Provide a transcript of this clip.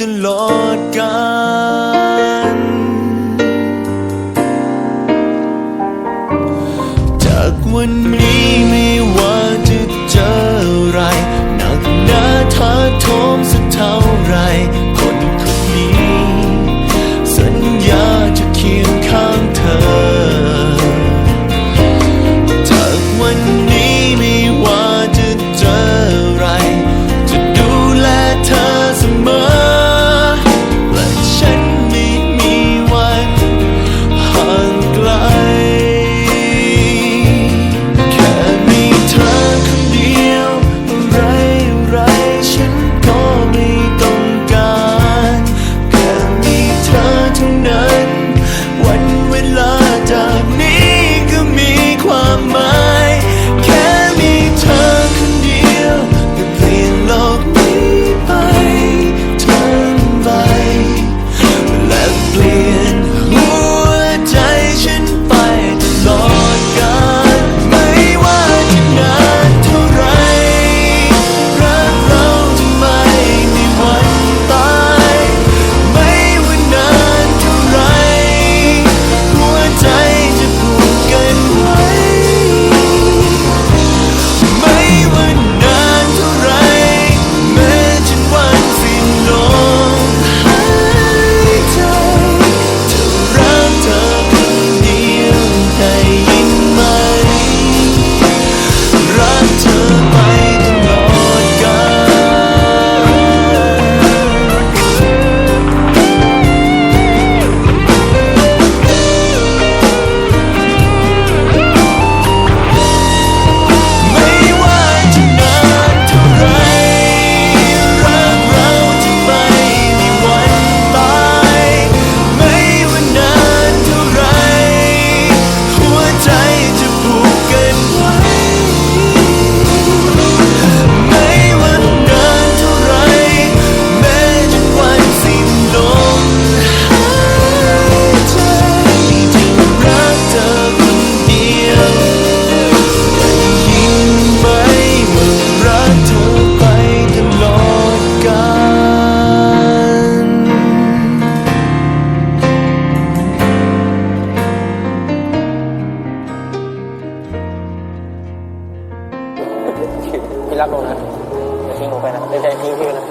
ตลอดกันจากวันนี้ is พี่รักหนูนะอย่ทิ้งหนูไปนะในใจพี่พี่นะ